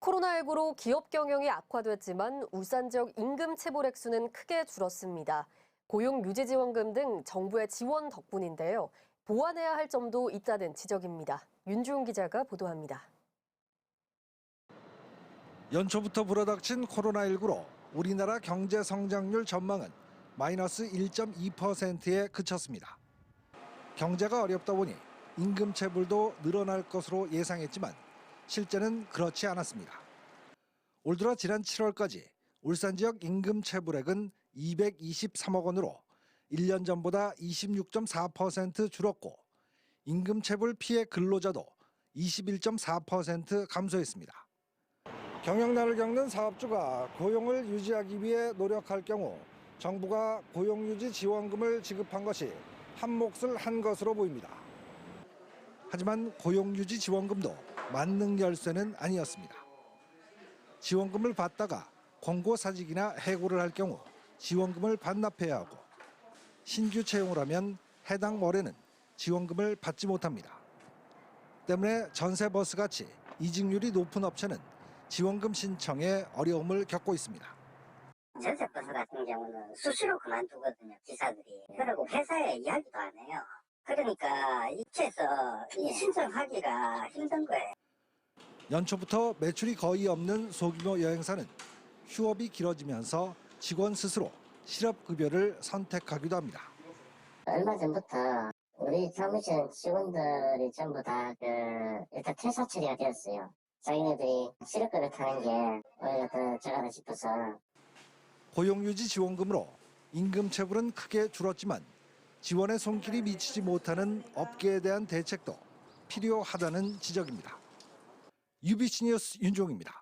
코로나19로 기업 경영이 악화됐지만 울산 지역 임금 체불 액수는 크게 줄었습니다. 고용 유지 지원금 등 정부의 지원 덕분인데요. 보완해야 할 점도 있다는 지적입니다. 윤주은 기자가 보도합니다. 연초부터 불어닥친 코로나19로 우리나라 경제 성장률 전망은 마이너스 1.2%에 그쳤습니다. 경제가 어렵다 보니 임금 체불도 늘어날 것으로 예상했지만 실제는 그렇지 않았습니다. 올 들어 지난 7월까지 울산 지역 임금 체불액은 223억 원으로 1년 전보다 26.4% 줄었고 임금 체불 피해 근로자도 21.4% 감소했습니다. 경영난을 겪는 사업주가 고용을 유지하기 위해 노력할 경우 정부가 고용유지 지원금을 지급한 것이 한 몫을 한 것으로 보입니다. 하지만 고용유지 지원금도 만능 열쇠는 아니었습니다. 지원금을 받다가 권고 사직이나 해고를 할 경우 지원금을 반납해야 하고 신규 채용을 하면 해당 월에는 지원금을 받지 못합니다. 때문에 전세버스 같이 이직률이 높은 업체는 지원금 신청에 어려움을 겪고 있습니다. 전세버스 같은 경우는 수시로 그만두거든요, 기사들이. 그리고 회사에 이야기도 안 해요. 그러니까 입체에서 이 신청하기가 힘든 거예요. 연초부터 매출이 거의 없는 소규모 여행사는 휴업이 길어지면서 직원 스스로 실업급여를 선택하기도 합니다. 얼마 전부터 우리 사무실 직원들이 전부 다 그 일단 퇴사 처리가 되었어요. 자기네들이 실업급여 타는 게 오히려 더 저가다 싶어서 고용유지 지원금으로 임금 체불은 크게 줄었지만 지원의 손길이 미치지 못하는 업계에 대한 대책도 필요하다는 지적입니다. 뉴스 윤종입니다.